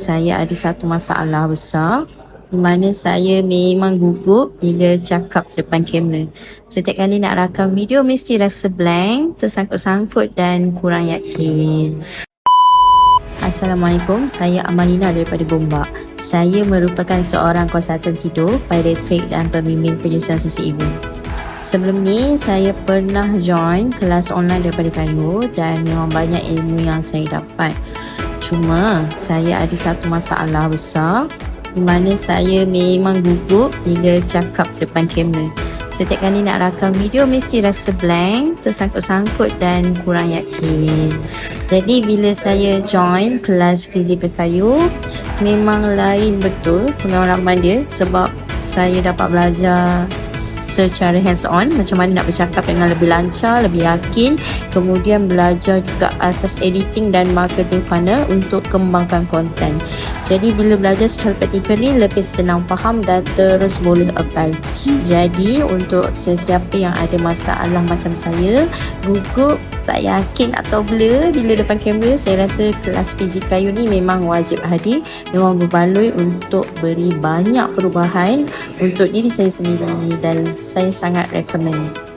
saya ada satu masalah besar di mana saya memang gugup bila cakap depan kamera. Setiap kali nak rakam video mesti rasa blank, tersangkut-sangkut dan kurang yakin. Assalamualaikum, saya Amalina daripada Gombak. Saya merupakan seorang konsultan tidur, pediatric dan pembimbing penyusuan susu ibu. Sebelum ni, saya pernah join kelas online daripada kayu dan memang banyak ilmu yang saya dapat. Cuma, saya ada satu masalah besar di mana saya memang gugup bila cakap depan kamera. Setiap kali nak rakam video mesti rasa blank, tersangkut-sangkut dan kurang yakin. Jadi bila saya join kelas fizikal kayu, memang lain betul pengalaman dia sebab saya dapat belajar secara hands on macam mana nak bercakap dengan lebih lancar, lebih yakin. Kemudian belajar juga asas editing dan marketing funnel untuk kembangkan konten. Jadi bila belajar secara praktikal ni lebih senang faham dan terus boleh apply. Jadi untuk sesiapa yang ada masalah macam saya gugup tak yakin atau blur bila depan kamera saya rasa kelas fizik kayu ni memang wajib hadir. Memang berbaloi untuk beri banyak perubahan untuk diri saya sendiri dan saya sangat recommend